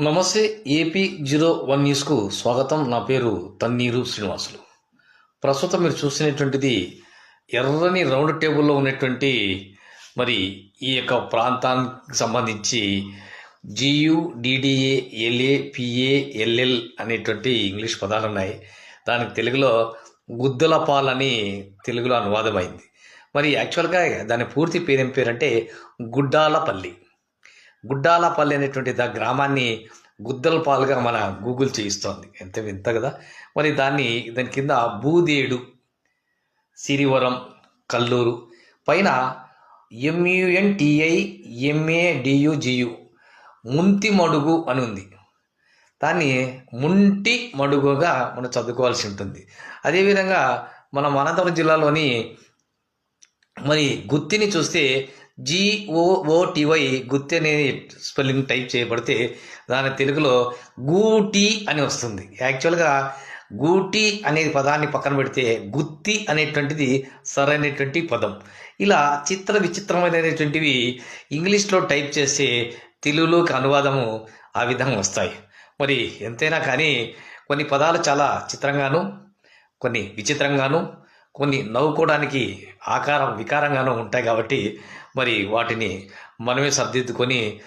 నమస్తే AP zero one న్యూస్కు స్వాగతం. నా పేరు తన్నీరు శ్రీనివాసులు. ప్రస్తుతం మీరు చూసినటువంటిది ఎర్రని రౌండ్ టేబుల్లో ఉన్నటువంటి మరి ఈ యొక్క ప్రాంతానికి సంబంధించి జియు డిడిఏ ఎల్ఏ పిఏ ఎల్ఎల్ అనేటువంటి ఇంగ్లీష్ పదాలు ఉన్నాయి. దానికి తెలుగులో గుద్దలపాల్ అని తెలుగులో అనువాదమైంది. మరి యాక్చువల్గా దాని పూర్తి పేరేం పేరంటే గుడ్డాలపల్లి. గుడ్డాలపల్లి అనేటువంటి దా గ్రామాన్ని గుద్దలపాలుగా మన గూగుల్ చేయిస్తోంది. ఎంత వింత కదా? మరి దాన్ని దాని కింద బూదేడు సిరివరం కల్లూరు పైన ఎంయుఎన్టిఐ ఎంఏడియుజియు ముంతి మడుగు అని ఉంది. దాన్ని ముంటి మడుగుగా మనం చదువుకోవాల్సి ఉంటుంది. అదేవిధంగా మనం అనంతపురం జిల్లాలోని మరి గుత్తిని చూస్తే జిఓఓటివై గుత్తి అనే స్పెల్లింగ్ టైప్ చేయబడితే దాని తెలుగులో గూటి అని వస్తుంది. యాక్చువల్గా గూటి అనే పదాన్ని పక్కన పెడితే గుత్తి అనేటువంటిది సరైనటువంటి పదం. ఇలా చిత్ర విచిత్రమైనటువంటివి ఇంగ్లీష్లో టైప్ చేస్తే తెలుగులోకి అనువాదము ఆ విధంగా వస్తాయి. మరి ఎంతైనా కానీ కొన్ని పదాలు చాలా చిత్రంగాను కొన్ని విచిత్రంగాను కొన్ని నవ్వుకోవడానికి ఆకారం వికారంగానూ ఉంటాయి కాబట్టి మరి వాటిని మనమే సర్దిద్దుకొని